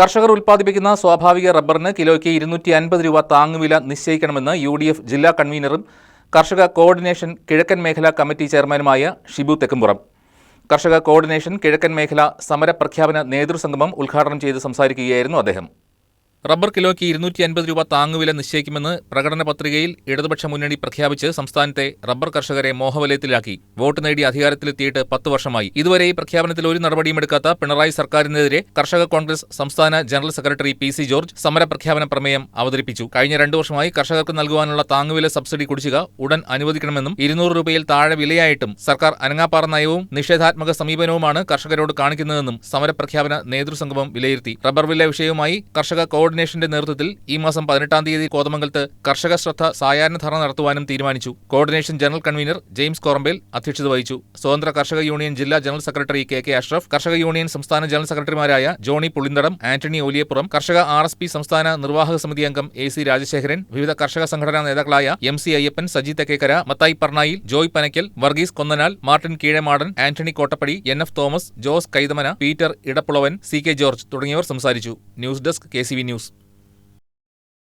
കർഷകർ ഉൽപ്പാദിപ്പിക്കുന്ന സ്വാഭാവിക റബ്ബറിന് കിലോയ്ക്ക് ഇരുന്നൂറ്റി അൻപത് രൂപ താങ്ങുവില നിശ്ചയിക്കണമെന്ന് യു ഡി എഫ് ജില്ലാ കൺവീനറും കർഷക കോർഡിനേഷൻ കിഴക്കൻ മേഖലാ കമ്മിറ്റി ചെയർമാനുമായ ഷിബു തെക്കുംപുറം. കർഷക കോർഡിനേഷൻ കിഴക്കൻ മേഖല സമരപ്രഖ്യാപന നേതൃസംഗമം ഉദ്ഘാടനം ചെയ്ത് സംസാരിക്കുകയായിരുന്നു അദ്ദേഹം. റബ്ബർ കിലോയ്ക്ക് ഇരുന്നൂറ്റി അൻപത് രൂപ താങ്ങുവില നിശ്ചയിക്കുമെന്ന് പ്രകടന പത്രികയിൽ ഇടതുപക്ഷ മുന്നണി പ്രഖ്യാപിച്ച് സംസ്ഥാനത്തെ റബ്ബർ കർഷകരെ മോഹവലയത്തിലാക്കി വോട്ട് നേടി അധികാരത്തിലെത്തിയിട്ട് പത്ത് വർഷമായി. ഇതുവരെ ഈ പ്രഖ്യാപനത്തിൽ ഒരു നടപടിയും എടുക്കാത്ത പിണറായി സർക്കാരിനെതിരെ കർഷക കോൺഗ്രസ് സംസ്ഥാന general secretary P C George സമര പ്രഖ്യാപന പ്രമേയം അവതരിപ്പിച്ചു. കഴിഞ്ഞ രണ്ടു വർഷമായി കർഷകർക്ക് നൽകുവാനുള്ള താങ്ങുവില സബ്സിഡി കുടിശ്ശിക ഉടൻ അനുവദിക്കണമെന്നും ഇരുന്നൂറ് രൂപയിൽ താഴെ വിലയായിട്ടും സർക്കാർ അനങ്ങാപ്പാറ നയവും നിഷേധാത്മക സമീപനവുമാണ് കർഷകരോട് കാണിക്കുന്നതെന്നും സമരപ്രഖ്യാപന നേതൃസംഗമം വിലയിരുത്തി. റബ്ബർ വില വിഷയവുമായി കർഷക കോർഡിനേഷന്റെ നേതൃത്വത്തിൽ ഈ മാസം പതിനെട്ടാം തീയതി കോതമംഗലത്ത് കർഷക ശ്രദ്ധ സായാഹ്ന ധർണ നടത്തുവാനും തീരുമാനിച്ചു. Coordination general convener James Korambel അധ്യക്ഷത വഹിച്ചു. സ്വതന്ത്ര കർഷക യൂണിയൻ ജില്ലാ general secretary K K Ashraf കർഷക യൂണിയൻ സംസ്ഥാന ജനറൽ സെക്രട്ടറിമാരായ ജോണി പുളിന്തടം ആന്റണി ഓലിയപ്പുറം കർഷക ആർ എസ് പി സംസ്ഥാന നിർവാഹക സമിതി അംഗം എ സി രാജശേഖരൻ വിവിധ കർഷക സംഘടനാ നേതാക്കളായ M C Ayyappan Saji Thekkekkara Mathai Parnayil Joy Panakkal Varghese Konnanal Martin Keezhamadan Antony Kottappady N F Thomas Jose Kaithamana Peter Edappulavan C K George തുടങ്ങിയവർ സംസാരിച്ചു. News desk K C V news.